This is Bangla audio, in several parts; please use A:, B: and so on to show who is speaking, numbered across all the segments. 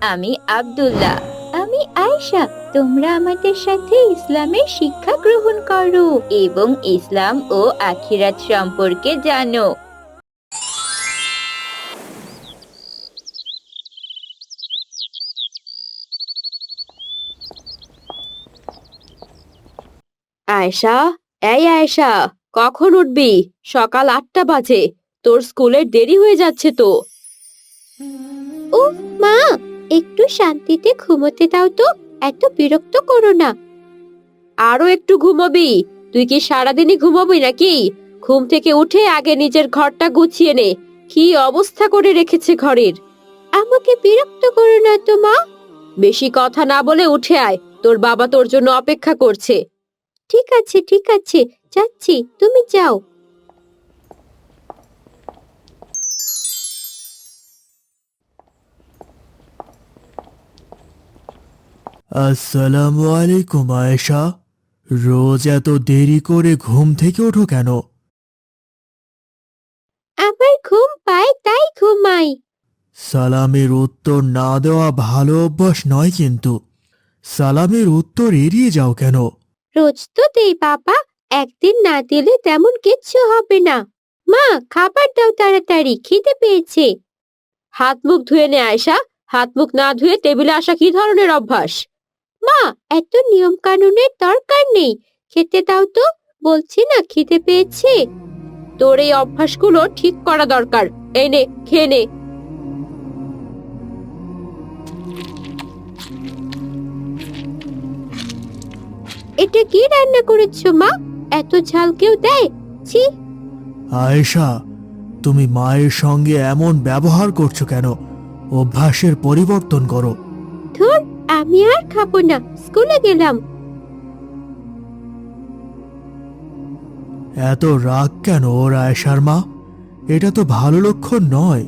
A: আমি আব্দুল্লাহ। আমি আয়েশা। তোমরা আমাদের সাথে ইসলামের শিক্ষা গ্রহণ করো এবং ইসলাম ও আখিরাত সম্পর্কে জানো।
B: আয়েশা, এই আয়েশা, কখন উঠবি? সকাল আটটা বাজে। তোর স্কুলের দেরি হয়ে যাচ্ছে তো।
A: ও মা! শান্তিতে ঘুমোতে দাও তো, এত বিরক্ত করো না।
B: আরও একটু ঘুমোবি। তুই কি সারাদিনই ঘুমোবি নাকি? ঘুম থেকে উঠে আগে নিজের ঘরটা গুছিয়ে নে। কি অবস্থা করে রেখেছে ঘরের?
A: আমাকে বিরক্ত করো না তো, মা।
B: বেশি কথা না বলে উঠে আয়। তোর বাবা তোর জন্য অপেক্ষা করছে।
A: ঠিক আছে ঠিক আছে। যাচ্ছি। তুমি যাও।
C: আসসালামু আলাইকুম আয়েশা। রোজ এত দেরি করে ঘুম থেকে ওঠো কেন?
A: আমার ঘুম পায় তাই ঘুমাই।
C: সালামের উত্তর না দেওয়া ভালো অভ্যাস নয় কিন্তু। সালামের উত্তর এড়িয়ে যাও কেন?
A: রোজ তো দেই বাবা একদিন না দিলে তেমন কিচ্ছু হবে না। মা খাবার দাও তাড়াতাড়ি খিদে পেয়েছে।
B: হাত মুখ ধুয়ে নে আয়সা হাত মুখ না ধুয়ে টেবিলে আসা কি ধরনের অভ্যাস?
A: মা এত নিয়ম কানুনের দরকার নেই। খেতে দাও তো। বলছি না, খিদে পেয়েছে।
B: তোর এই অভ্যাসগুলো ঠিক করা দরকার। এনে খেয়ে
A: এটা কি রান্না করেছ মা? এত ঝাল কেউ দেয়? ছি।
C: আয়েশা, তুমি মায়ের সঙ্গে এমন ব্যবহার করছ কেন? অভ্যাসের পরিবর্তন করো।
A: আমি আর খাব না স্কুলে গেলাম।
C: এত রাগ কেন ওর আয়েশার মা? এটা তো ভালো লক্ষণ নয়।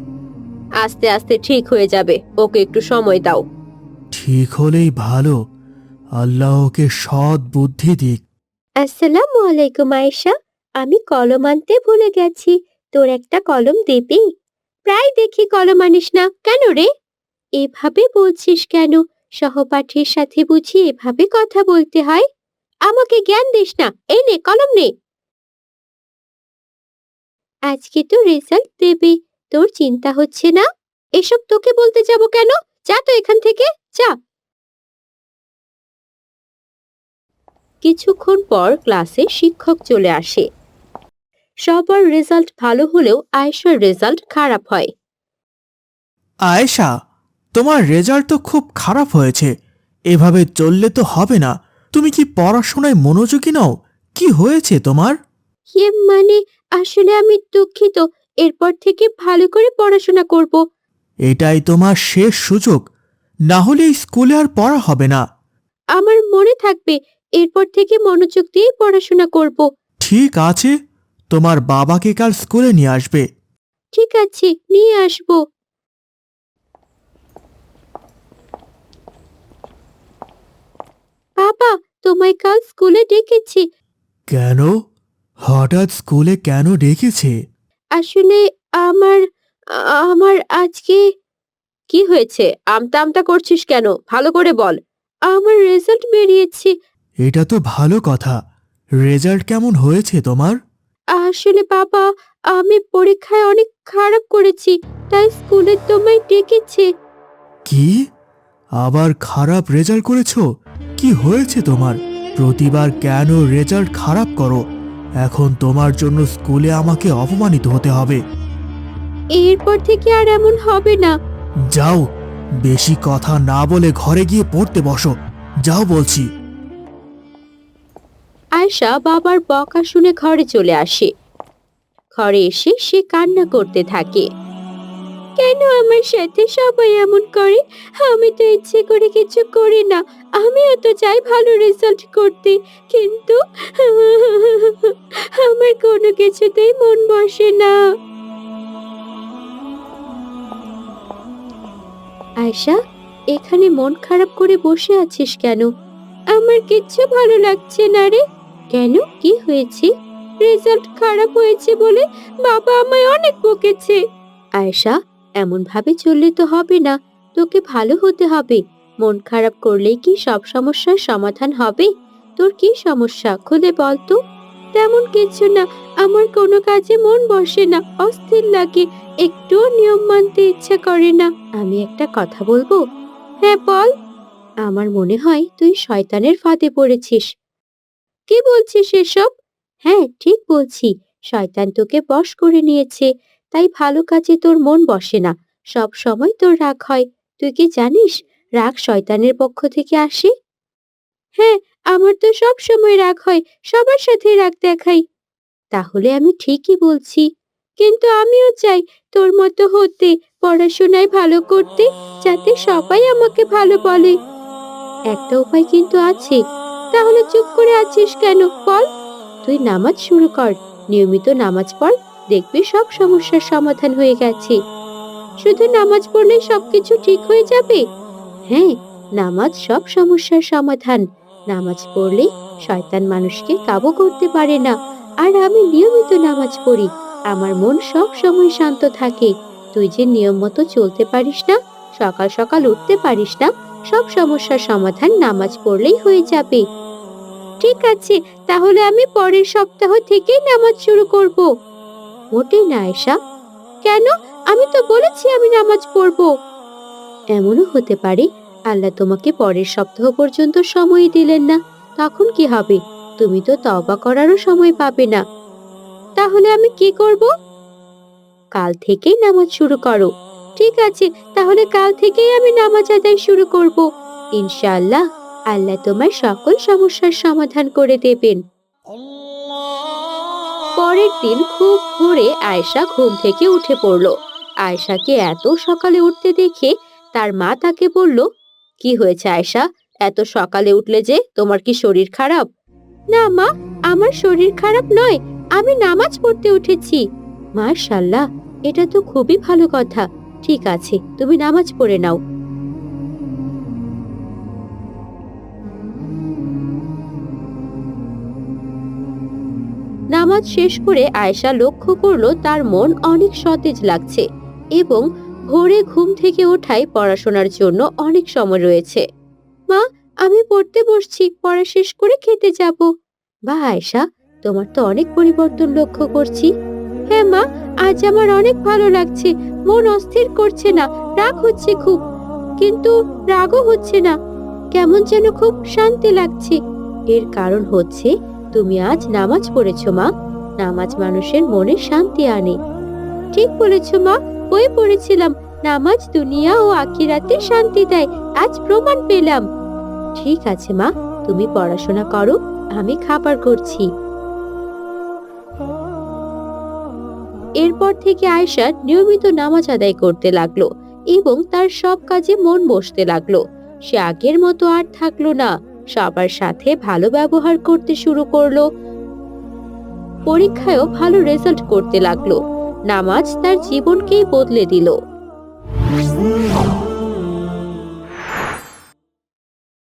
B: আস্তে আস্তে ঠিক হয়ে যাবে ওকে একটু সময় দাও।
C: ঠিক হলেই ভালো। আল্লাহ ওকে সৎ বুদ্ধি দিক।
A: আসসালামু আলাইকুম আয়েশা আমি কলম আনতে ভুলে গেছি তোর একটা কলম দেবি? প্রায় দেখি কলম আনিস না কেন রে? এভাবে বলছিস কেন? সহপাঠীর সাথে বুঝি এভাবে কথা বলতে হয়। আমাকে জ্ঞান দিস না, এই নে, কলম নে। আজকে তো রেজাল্ট দেবে, তোর চিন্তা হচ্ছে না? এসব তোকে বলতে যাব কেন? যা তো এখান থেকে, যা। কিছুক্ষণ পর ক্লাসে শিক্ষক চলে আসে। সবার রেজাল্ট ভালো হলেও আয়েশার রেজাল্ট খারাপ হয়।
C: আয়েশা তোমার রেজাল্ট তো খুব খারাপ হয়েছে। এভাবে চললে তো হবে না। তুমি কি পড়াশোনায় মনোযোগী নাও? কি হয়েছে তোমার?
A: ইয়ে মানে আসলে আমি দুঃখিত। এরপর থেকে ভালো করে পড়াশোনা করব।
C: এটাই তোমার শেষ সুযোগ। না হলে এই স্কুলে আর পড়া হবে না।
A: আমার মনে থাকবে এরপর থেকে মনোযোগ দিয়ে পড়াশোনা করব।
C: ঠিক আছে। তোমার বাবাকে কাল স্কুলে নিয়ে আসবে।
A: ঠিক আছে নিয়ে আসব। বাবা তোমায় কাল স্কুলে ডেকেছি।
C: কেন? হঠাৎ স্কুলে কেন ডেকেছে?
A: আসলে আমার আমার আজকে
B: কি হয়েছে? আমতা আমতা করছিস কেন? ভালো করে বল।
A: আমার রেজাল্ট বেরিয়েছে।
C: এটা তো ভালো কথা। রেজাল্ট কেমন হয়েছে তোমার?
A: আসলে বাবা আমি পরীক্ষায় অনেক খারাপ করেছি তাই স্কুলে তোমায় ডেকেছে।
C: কি? আবার খারাপ রেজাল্ট করেছ? কি হয়েছে তোমার? প্রতিবার কেন রেজাল্ট খারাপ করো? এখন তোমার জন্য স্কুলে আমাকে অপমানিত হতে হবে।
A: এরপর থেকে আর এমন হবে না।
C: যাও বেশি কথা না বলে ঘরে গিয়ে পড়তে বসো। যাও বলছি।
A: আয়শা বাবার বকা শুনে ঘরে চলে আসে। ঘরে এসে সে কান্না করতে থাকে। কেন আমার সাথে সবাই এমন করে? আমি তো ইচ্ছে করে কিছু করি না। আমিও তো চাই ভালো রেজাল্ট করতে। কিন্তু আমার কোনো কিছুতেই মন বসে না। আয়শা, এখানে মন খারাপ করে বসে আছিস কেন? আমার কিচ্ছু ভালো লাগছে না রে। কেন? কি হয়েছে? রেজাল্ট খারাপ হয়েছে বলে বাবা আমায় অনেক বকেছে। আয়েশা এমন ভাবে চললে তো হবে না। তোকে ভালো হতে হবে। মন খারাপ করলেই কি সব সমস্যার সমাধান হবে? তোর কি সমস্যা? খুলে বল তো। তেমন কিছু না। আমার কোনো কাজে মন বসে না। অস্থির লাগে। একটুও নিয়ম মানতে ইচ্ছা করে না। আমি একটা কথা বলব? হ্যাঁ বল। আমার মনে হয় তুই শয়তানের ফাঁদে পড়েছিস। কি বলছিস এসব? হ্যাঁ ঠিক বলছি। শয়তান তোকে বশ করে নিয়েছে। তাই ভালো কাজে তোর মন বসে না। সব সময় তোর রাগ হয়। তুই কি জানিস, রাগ শয়তানের পক্ষ থেকে আসে? হ্যাঁ আমার তো সব সময় রাগ হয়, সবার সাথে রাগ দেখাই। তাহলে আমি ঠিকই বলছি। কিন্তু আমিও চাই তোর মতো হতে, পড়াশোনায় ভালো করতে, যাতে সবাই আমাকে ভালো বলে। একটা উপায় কিন্তু আছে। তাহলে চুপ করে আছিস কেন? বল। তুই নামাজ শুরু কর। নিয়মিত নামাজ পড়। দেখবি সব সমস্যার সমাধান হয়ে গেছে। শুধু নামাজ পড়লেই সবকিছু ঠিক হয়ে যাবে? হ্যাঁ নামাজ সব সমস্যার সমাধান। নামাজ পড়লে শয়তান মানুষকে কাবু করতে পারে না। আর আমি নিয়মিত নামাজ পড়ি। আমার মন সব সময় শান্ত থাকে। তুই যে নিয়ম মতো চলতে পারিস না, সকাল সকাল উঠতে পারিস না, সব সমস্যার সমাধান নামাজ পড়লেই হয়ে যাবে। ঠিক আছে, তাহলে আমি পরের সপ্তাহ থেকেই নামাজ শুরু করব। মোটেই না আয়সা কেন? আমি তো বলেছি আমি নামাজ পড়ব। এমনও হতে পারে আল্লাহ তোমাকে পরের সপ্তাহ পর্যন্ত সময় দিলেন না। তখন কি হবে? তুমি তো তওবা করারও সময় পাবে না। তাহলে আমি কি করব? কাল থেকেই নামাজ শুরু করো। ঠিক আছে, তাহলে কাল থেকেই আমি নামাজ আদায় শুরু করব। ইনশাআল্লাহ আল্লাহ তোমার সকল সমস্যার সমাধান করে দেবেন। পরের দিন খুব ভোরে আয়েশা ঘুম থেকে উঠে পড়ল। আয়েশাকে এত সকালে উঠতে দেখে তার মা তাকে বলল, কি হয়েছে আয়েশা? এত সকালে উঠলে যে তোমার কি শরীর খারাপ? না মা, আমার শরীর খারাপ নয়, আমি নামাজ পড়তে উঠেছি। মাশাল্লাহ, এটা তো খুবই ভালো কথা। ঠিক আছে, তুমি নামাজ পড়ে নাও। নামাজ শেষ করে আয়েশা লক্ষ্য করল তার মন অনেক সতেজ লাগছে এবং ভোরে ঘুম থেকে ওঠায় পড়াশোনার জন্য অনেক সময় রয়েছে। মা, আমি পড়তে বসছি, পড়া শেষ করে খেতে যাব। বা, আয়েশা, তোমার তো অনেক পরিবর্তন লক্ষ্য করছি। হ্যাঁ মা, আজ আমার অনেক ভালো লাগছে, মন অস্থির করছে না, রাগ হচ্ছে খুব, কিন্তু রাগও হচ্ছে না, কেমন যেন খুব শান্তি লাগছে। এর কারণ হচ্ছে, তুমি আজ নামাজ পড়েছো মা। নামাজ মানুষের মনে শান্তি আনে। ঠিক বলেছ, মা বই পড়েছিলাম। নামাজ দুনিয়া ও আখিরাতে শান্তি দেয়, আজ প্রমাণ পেলাম। ঠিক আছে, মা, তুমি পড়াশোনা করো, আমি খাবার করছি। এরপর থেকে আয়শা নিয়মিত নামাজ আদায় করতে লাগল এবং তার সব কাজে মন বসতে লাগল। সে আগের মতো আর থাকল না। সবার সাথে ভালো ব্যবহার করতে শুরু করল। পরীক্ষায়ও ভালো রেজাল্ট করতে লাগল। নামাজ তার জীবনকেই বদলে দিল।